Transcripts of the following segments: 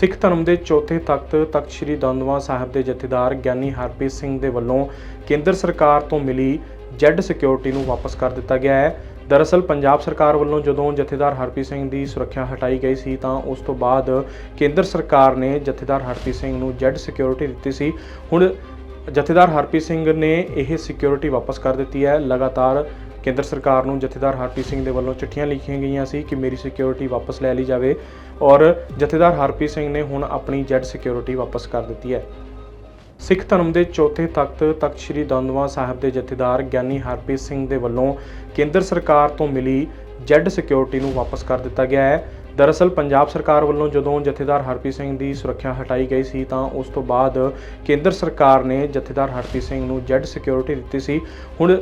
ਸਿੱਖ ਧਰਮ ਦੇ ਚੌਥੇ ਤਖਤ ਤਖਤ ਸ੍ਰੀ ਦੰਦਵਾ ਸਾਹਿਬ ਦੇ ਜਥੇਦਾਰ ਗਿਆਨੀ ਹਰਪ੍ਰੀਤ ਸਿੰਘ ਦੇ ਵੱਲੋਂ ਕੇਂਦਰ ਸਰਕਾਰ ਤੋਂ ਮਿਲੀ ਜੈਡ ਸਿਕਿਉਰਿਟੀ ਨੂੰ ਵਾਪਸ ਕਰ ਦਿੱਤਾ ਗਿਆ ਹੈ। ਦਰਅਸਲ ਪੰਜਾਬ ਸਰਕਾਰ ਵੱਲੋਂ ਜਦੋਂ ਜਥੇਦਾਰ ਹਰਪ੍ਰੀਤ ਸਿੰਘ ਦੀ ਸੁਰੱਖਿਆ ਹਟਾਈ ਗਈ ਸੀ ਤਾਂ ਉਸ ਤੋਂ ਬਾਅਦ ਕੇਂਦਰ ਸਰਕਾਰ ਨੇ ਜਥੇਦਾਰ ਹਰਪ੍ਰੀਤ ਸਿੰਘ ਨੂੰ ਜੈਡ ਸਿਕਿਉਰਿਟੀ ਦਿੱਤੀ ਸੀ। ਹੁਣ ਜਥੇਦਾਰ ਹਰਪ੍ਰੀਤ ਸਿੰਘ ਨੇ ਇਹ ਸਿਕਿਉਰਿਟੀ ਵਾਪਸ ਕਰ ਦਿੱਤੀ ਹੈ। ਲਗਾਤਾਰ ਕੇਂਦਰ ਸਰਕਾਰ ਨੂੰ ਜਥੇਦਾਰ ਹਰਪ੍ਰੀਤ ਸਿੰਘ ਦੇ ਵੱਲੋਂ ਚਿੱਠੀਆਂ ਲਿਖੀਆਂ ਗਈਆਂ ਸੀ ਕਿ ਮੇਰੀ ਸਿਕਿਉਰਿਟੀ ਵਾਪਸ ਲੈ ਲਈ ਜਾਵੇ ਔਰ ਜਥੇਦਾਰ ਹਰਪ੍ਰੀਤ ਸਿੰਘ ਨੇ ਹੁਣ ਆਪਣੀ ਜੈਡ ਸਿਕਿਉਰਿਟੀ ਵਾਪਸ ਕਰ ਦਿੱਤੀ ਹੈ। ਸਿੱਖ ਧਰਮ ਦੇ ਚੌਥੇ ਤਖਤ ਤਖਤ ਸ੍ਰੀ ਦੰਦਵਾ ਸਾਹਿਬ ਦੇ ਜਥੇਦਾਰ ਗਿਆਨੀ ਹਰਪ੍ਰੀਤ ਸਿੰਘ ਦੇ ਵੱਲੋਂ ਕੇਂਦਰ ਸਰਕਾਰ ਤੋਂ ਮਿਲੀ ਜੈਡ ਸਿਕਿਉਰਿਟੀ ਨੂੰ ਵਾਪਸ ਕਰ ਦਿੱਤਾ ਗਿਆ ਹੈ। ਦਰਅਸਲ ਪੰਜਾਬ ਸਰਕਾਰ ਵੱਲੋਂ ਜਦੋਂ ਜਥੇਦਾਰ ਹਰਪ੍ਰੀਤ ਸਿੰਘ ਦੀ ਸੁਰੱਖਿਆ ਹਟਾਈ ਗਈ ਸੀ ਤਾਂ ਉਸ ਤੋਂ ਬਾਅਦ ਕੇਂਦਰ ਸਰਕਾਰ ਨੇ ਜਥੇਦਾਰ ਹਰਪ੍ਰੀਤ ਸਿੰਘ ਨੂੰ ਜੈਡ ਸਿਕਿਉਰਿਟੀ ਦਿੱਤੀ ਸੀ। ਹੁਣ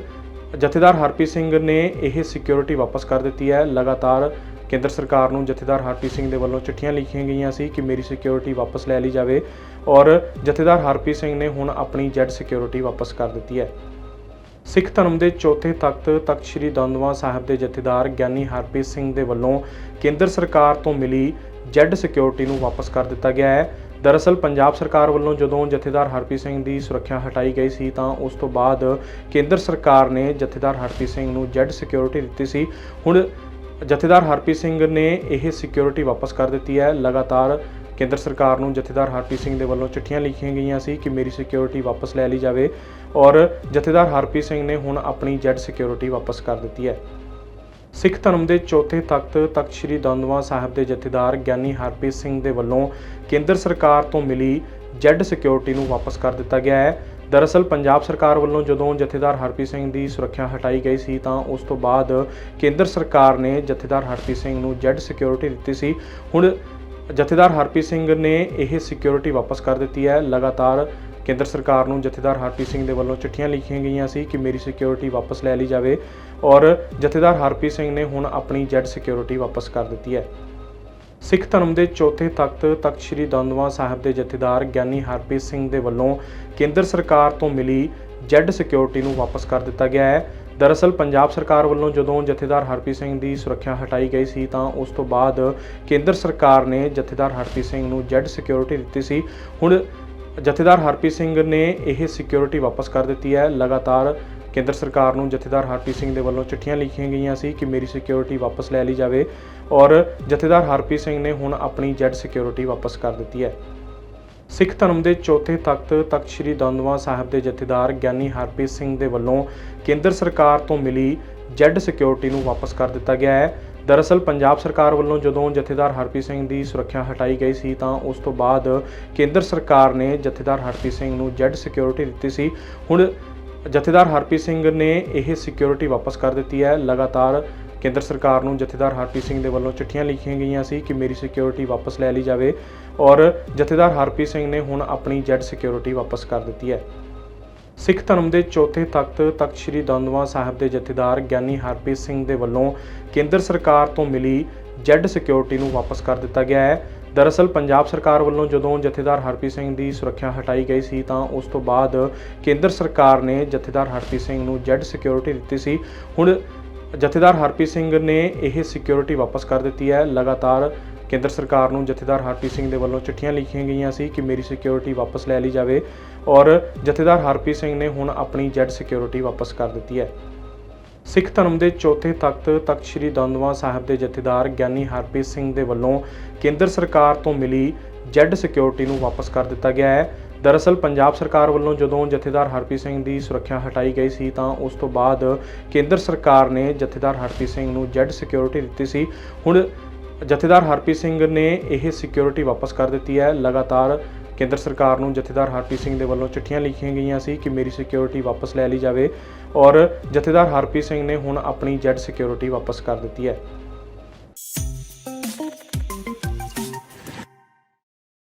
ਜਥੇਦਾਰ ਹਰਪ੍ਰੀਤ ਸਿੰਘ ਨੇ ਇਹ ਸਿਕਿਉਰਿਟੀ ਵਾਪਸ ਕਰ ਦਿੱਤੀ ਹੈ। ਲਗਾਤਾਰ ਕੇਂਦਰ ਸਰਕਾਰ ਨੂੰ ਜਥੇਦਾਰ ਹਰਪ੍ਰੀਤ ਸਿੰਘ ਦੇ ਵੱਲੋਂ ਚਿੱਠੀਆਂ ਲਿਖੀਆਂ ਗਈਆਂ ਸੀ ਕਿ ਮੇਰੀ ਸਿਕਿਉਰਿਟੀ ਵਾਪਸ ਲੈ ਲਈ ਜਾਵੇ ਔਰ ਜਥੇਦਾਰ ਹਰਪ੍ਰੀਤ ਸਿੰਘ ਨੇ ਹੁਣ ਆਪਣੀ ਜੈਡ ਸਿਕਿਉਰਿਟੀ ਵਾਪਸ ਕਰ ਦਿੱਤੀ ਹੈ। ਸਿੱਖ ਧਰਮ ਦੇ ਚੌਥੇ ਤਖਤ ਤਖਤ ਸ੍ਰੀ ਦੰਦਵਾ ਸਾਹਿਬ ਦੇ ਜਥੇਦਾਰ ਗਿਆਨੀ ਹਰਪ੍ਰੀਤ ਸਿੰਘ ਦੇ ਵੱਲੋਂ ਕੇਂਦਰ ਸਰਕਾਰ ਤੋਂ ਮਿਲੀ ਜੈਡ ਸਿਕਿਉਰਿਟੀ ਨੂੰ ਵਾਪਸ ਕਰ ਦਿੱਤਾ ਗਿਆ ਹੈ। ਦਰਅਸਲ ਪੰਜਾਬ ਸਰਕਾਰ ਵੱਲੋਂ ਜਦੋਂ ਜਥੇਦਾਰ ਹਰਪ੍ਰੀਤ ਸਿੰਘ ਦੀ ਸੁਰੱਖਿਆ ਹਟਾਈ ਗਈ ਸੀ ਤਾਂ ਉਸ ਤੋਂ ਬਾਅਦ ਕੇਂਦਰ ਸਰਕਾਰ ਨੇ ਜਥੇਦਾਰ ਹਰਪ੍ਰੀਤ ਸਿੰਘ ਨੂੰ ਜੈਡ ਸਿਕਿਉਰਿਟੀ ਦਿੱਤੀ ਸੀ। ਹੁਣ ਜਥੇਦਾਰ ਹਰਪ੍ਰੀਤ ਸਿੰਘ ਨੇ ਇਹ ਸਿਕਿਉਰਿਟੀ ਵਾਪਸ ਕਰ ਦਿੱਤੀ ਹੈ। ਲਗਾਤਾਰ ਕੇਂਦਰ ਸਰਕਾਰ ਨੂੰ ਜਥੇਦਾਰ ਹਰਪ੍ਰੀਤ ਸਿੰਘ ਦੇ ਵੱਲੋਂ ਚਿੱਠੀਆਂ ਲਿਖੀਆਂ ਗਈਆਂ ਸੀ ਕਿ ਮੇਰੀ ਸਿਕਿਉਰਿਟੀ ਵਾਪਸ ਲੈ ਲਈ ਜਾਵੇ ਔਰ ਜਥੇਦਾਰ ਹਰਪ੍ਰੀਤ ਸਿੰਘ ਨੇ ਹੁਣ ਆਪਣੀ ਜੈਡ ਸਿਕਿਉਰਿਟੀ ਵਾਪਸ ਕਰ ਦਿੱਤੀ ਹੈ। ਸਿੱਖ ਧਰਮ ਦੇ ਚੌਥੇ ਤਖਤ ਤਖਤ ਸ੍ਰੀ ਦੰਦਵਾ ਸਾਹਿਬ ਦੇ ਜਥੇਦਾਰ ਗਿਆਨੀ ਹਰਪ੍ਰੀਤ ਸਿੰਘ ਦੇ ਵੱਲੋਂ ਕੇਂਦਰ ਸਰਕਾਰ ਤੋਂ ਮਿਲੀ ਜੈਡ ਸਿਕਿਉਰਿਟੀ ਨੂੰ ਵਾਪਸ ਕਰ ਦਿੱਤਾ ਗਿਆ ਹੈ। ਦਰਅਸਲ ਪੰਜਾਬ ਸਰਕਾਰ ਵੱਲੋਂ ਜਦੋਂ ਜਥੇਦਾਰ ਹਰਪ੍ਰੀਤ ਸਿੰਘ ਦੀ ਸੁਰੱਖਿਆ ਹਟਾਈ ਗਈ ਸੀ ਤਾਂ ਉਸ ਤੋਂ ਬਾਅਦ ਕੇਂਦਰ ਸਰਕਾਰ ਨੇ ਜਥੇਦਾਰ ਹਰਪ੍ਰੀਤ ਸਿੰਘ ਨੂੰ ਜੈਡ ਸਿਕਿਉਰਿਟੀ ਦਿੱਤੀ ਸੀ। ਹੁਣ ਜਥੇਦਾਰ ਹਰਪ੍ਰੀਤ ਸਿੰਘ ਨੇ ਇਹ ਸਿਕਿਉਰਿਟੀ ਵਾਪਸ ਕਰ ਦਿੱਤੀ ਹੈ। ਲਗਾਤਾਰ ਕੇਂਦਰ ਸਰਕਾਰ ਨੂੰ ਜਥੇਦਾਰ ਹਰਪ੍ਰੀਤ ਸਿੰਘ ਦੇ ਵੱਲੋਂ ਚਿੱਠੀਆਂ ਲਿਖੀਆਂ ਗਈਆਂ ਸੀ ਕਿ ਮੇਰੀ ਸਿਕਿਉਰਿਟੀ ਵਾਪਸ ਲੈ ਲਈ ਜਾਵੇ ਔਰ ਜਥੇਦਾਰ ਹਰਪ੍ਰੀਤ ਸਿੰਘ ਨੇ ਹੁਣ ਆਪਣੀ ਜੈਡ ਸਿਕਿਉਰਿਟੀ ਵਾਪਸ ਕਰ ਦਿੱਤੀ ਹੈ। ਸਿੱਖ ਧਰਮ ਦੇ ਚੌਥੇ ਤਖਤ ਤਖਤ ਸ੍ਰੀ ਦੰਦਵਾ ਸਾਹਿਬ ਦੇ ਜਥੇਦਾਰ ਗਿਆਨੀ ਹਰਪ੍ਰੀਤ ਸਿੰਘ ਦੇ ਵੱਲੋਂ ਕੇਂਦਰ ਸਰਕਾਰ ਤੋਂ ਮਿਲੀ ਜੈਡ ਸਿਕਿਉਰਿਟੀ ਨੂੰ ਵਾਪਸ ਕਰ ਦਿੱਤਾ ਗਿਆ ਹੈ। ਦਰਅਸਲ ਪੰਜਾਬ ਸਰਕਾਰ ਵੱਲੋਂ ਜਦੋਂ ਜਥੇਦਾਰ ਹਰਪ੍ਰੀਤ ਸਿੰਘ ਦੀ ਸੁਰੱਖਿਆ ਹਟਾਈ ਗਈ ਸੀ ਤਾਂ ਉਸ ਤੋਂ ਬਾਅਦ ਕੇਂਦਰ ਸਰਕਾਰ ਨੇ ਜਥੇਦਾਰ ਹਰਪ੍ਰੀਤ ਸਿੰਘ ਨੂੰ ਜੈਡ ਸਿਕਿਉਰਿਟੀ ਦਿੱਤੀ ਸੀ। ਹੁਣ ਜਥੇਦਾਰ ਹਰਪ੍ਰੀਤ ਸਿੰਘ ਨੇ ਇਹ ਸਿਕਿਉਰਿਟੀ ਵਾਪਸ ਕਰ ਦਿੱਤੀ ਹੈ। ਲਗਾਤਾਰ ਕੇਂਦਰ ਸਰਕਾਰ ਨੂੰ ਜਥੇਦਾਰ ਹਰਪ੍ਰੀਤ ਸਿੰਘ ਦੇ ਵੱਲੋਂ ਚਿੱਠੀਆਂ ਲਿਖੀਆਂ ਗਈਆਂ ਸੀ ਕਿ ਮੇਰੀ ਸਿਕਿਉਰਿਟੀ ਵਾਪਸ ਲੈ ਲਈ ਜਾਵੇ ਔਰ ਜਥੇਦਾਰ ਹਰਪ੍ਰੀਤ ਸਿੰਘ ਨੇ ਹੁਣ ਆਪਣੀ ਜੈਡ ਸਿਕਿਉਰਿਟੀ ਵਾਪਸ ਕਰ ਦਿੱਤੀ ਹੈ। ਸਿੱਖ ਧਰਮ ਦੇ ਚੌਥੇ ਤਖਤ ਤਖਤ ਸ੍ਰੀ ਦੰਦਵਾ ਸਾਹਿਬ ਦੇ ਜਥੇਦਾਰ ਗਿਆਨੀ ਹਰਪ੍ਰੀਤ ਸਿੰਘ ਦੇ ਵੱਲੋਂ ਕੇਂਦਰ ਸਰਕਾਰ ਤੋਂ ਮਿਲੀ ਜੈਡ ਸਿਕਿਉਰਿਟੀ ਨੂੰ ਵਾਪਸ ਕਰ ਦਿੱਤਾ ਗਿਆ ਹੈ। ਦਰਅਸਲ ਪੰਜਾਬ ਸਰਕਾਰ ਵੱਲੋਂ ਜਦੋਂ ਜਥੇਦਾਰ ਹਰਪ੍ਰੀਤ ਸਿੰਘ ਦੀ ਸੁਰੱਖਿਆ ਹਟਾਈ ਗਈ ਸੀ ਤਾਂ ਉਸ ਤੋਂ ਬਾਅਦ ਕੇਂਦਰ ਸਰਕਾਰ ਨੇ ਜਥੇਦਾਰ ਹਰਪ੍ਰੀਤ ਸਿੰਘ ਨੂੰ ਜੈਡ ਸਿਕਿਉਰਿਟੀ ਦਿੱਤੀ ਸੀ। ਹੁਣ ਜਥੇਦਾਰ ਹਰਪ੍ਰੀਤ ਸਿੰਘ ਨੇ ਇਹ ਸਿਕਿਉਰਿਟੀ ਵਾਪਸ ਕਰ ਦਿੱਤੀ ਹੈ। ਲਗਾਤਾਰ ਕੇਂਦਰ ਸਰਕਾਰ ਨੂੰ ਜਥੇਦਾਰ ਹਰਪ੍ਰੀਤ ਸਿੰਘ ਦੇ ਵੱਲੋਂ ਚਿੱਠੀਆਂ ਲਿਖੀਆਂ ਗਈਆਂ ਸੀ ਕਿ ਮੇਰੀ ਸਿਕਿਉਰਿਟੀ ਵਾਪਸ ਲੈ ਲਈ ਜਾਵੇ ਔਰ ਜਥੇਦਾਰ ਹਰਪ੍ਰੀਤ ਸਿੰਘ ਨੇ ਹੁਣ ਆਪਣੀ ਜੈਡ ਸਿਕਿਉਰਿਟੀ ਵਾਪਸ ਕਰ ਦਿੱਤੀ ਹੈ। ਸਿੱਖ ਧਰਮ ਦੇ ਚੌਥੇ ਤਖਤ ਤਖਤ ਸ੍ਰੀ ਦੰਦਵਾ ਸਾਹਿਬ ਦੇ ਜਥੇਦਾਰ ਗਿਆਨੀ ਹਰਪ੍ਰੀਤ ਸਿੰਘ ਦੇ ਵੱਲੋਂ ਕੇਂਦਰ ਸਰਕਾਰ ਤੋਂ ਮਿਲੀ ਜੈਡ ਸਿਕਿਉਰਿਟੀ ਨੂੰ ਵਾਪਸ ਕਰ ਦਿੱਤਾ ਗਿਆ ਹੈ। ਦਰਅਸਲ ਪੰਜਾਬ ਸਰਕਾਰ ਵੱਲੋਂ ਜਦੋਂ ਜਥੇਦਾਰ ਹਰਪ੍ਰੀਤ ਸਿੰਘ ਦੀ ਸੁਰੱਖਿਆ ਹਟਾਈ ਗਈ ਸੀ ਤਾਂ ਉਸ ਤੋਂ ਬਾਅਦ ਕੇਂਦਰ ਸਰਕਾਰ ਨੇ ਜਥੇਦਾਰ ਹਰਪ੍ਰੀਤ ਸਿੰਘ ਨੂੰ ਜੈਡ ਸਿਕਿਉਰਿਟੀ ਦਿੱਤੀ ਸੀ। ਹੁਣ ਜਥੇਦਾਰ ਹਰਪ੍ਰੀਤ ਸਿੰਘ ਨੇ ਇਹ ਸਿਕਿਉਰਿਟੀ ਵਾਪਸ ਕਰ ਦਿੱਤੀ ਹੈ। ਲਗਾਤਾਰ ਕੇਂਦਰ ਸਰਕਾਰ ਨੂੰ ਜਥੇਦਾਰ ਹਰਪ੍ਰੀਤ ਸਿੰਘ ਦੇ ਵੱਲੋਂ ਚਿੱਠੀਆਂ ਲਿਖੀਆਂ ਗਈਆਂ ਸੀ ਕਿ ਮੇਰੀ ਸਿਕਿਉਰਿਟੀ ਵਾਪਸ ਲੈ ਲਈ ਜਾਵੇ ਔਰ ਜਥੇਦਾਰ ਹਰਪ੍ਰੀਤ ਸਿੰਘ ਨੇ ਹੁਣ ਆਪਣੀ ਜੈਡ ਸਿਕਿਉਰਿਟੀ ਵਾਪਸ ਕਰ ਦਿੱਤੀ ਹੈ। ਸਿੱਖ ਧਰਮ ਦੇ ਚੌਥੇ ਤਖਤ ਤਖਤ ਸ੍ਰੀ ਦੰਦਵਾ ਸਾਹਿਬ ਦੇ ਜਥੇਦਾਰ ਗਿਆਨੀ ਹਰਪ੍ਰੀਤ ਸਿੰਘ ਦੇ ਵੱਲੋਂ ਕੇਂਦਰ ਸਰਕਾਰ ਤੋਂ ਮਿਲੀ ਜੈਡ ਸਿਕਿਉਰਿਟੀ ਨੂੰ ਵਾਪਸ ਕਰ ਦਿੱਤਾ ਗਿਆ ਹੈ। ਦਰਅਸਲ ਪੰਜਾਬ ਸਰਕਾਰ ਵੱਲੋਂ ਜਦੋਂ ਜਥੇਦਾਰ ਹਰਪ੍ਰੀਤ ਸਿੰਘ ਦੀ ਸੁਰੱਖਿਆ ਹਟਾਈ ਗਈ ਸੀ ਤਾਂ ਉਸ ਤੋਂ ਬਾਅਦ ਕੇਂਦਰ ਸਰਕਾਰ ਨੇ ਜਥੇਦਾਰ ਹਰਪ੍ਰੀਤ ਸਿੰਘ ਨੂੰ ਜੈਡ ਸਿਕਿਉਰਿਟੀ ਦਿੱਤੀ ਸੀ। ਹੁਣ ਜਥੇਦਾਰ ਹਰਪ੍ਰੀਤ ਸਿੰਘ ਨੇ ਇਹ ਸਿਕਿਉਰਿਟੀ ਵਾਪਸ ਕਰ ਦਿੱਤੀ ਹੈ। ਲਗਾਤਾਰ ਕੇਂਦਰ ਸਰਕਾਰ ਨੂੰ ਜਥੇਦਾਰ ਹਰਪ੍ਰੀਤ ਸਿੰਘ ਦੇ ਵੱਲੋਂ ਚਿੱਠੀਆਂ ਲਿਖੀਆਂ ਗਈਆਂ ਸੀ ਕਿ ਮੇਰੀ ਸਿਕਿਉਰਿਟੀ ਵਾਪਸ ਲੈ ਲਈ ਜਾਵੇ ਔਰ ਜਥੇਦਾਰ ਹਰਪ੍ਰੀਤ ਸਿੰਘ ਨੇ ਹੁਣ ਆਪਣੀ ਜੈਡ ਸਿਕਿਉਰਿਟੀ ਵਾਪਸ ਕਰ ਦਿੱਤੀ ਹੈ।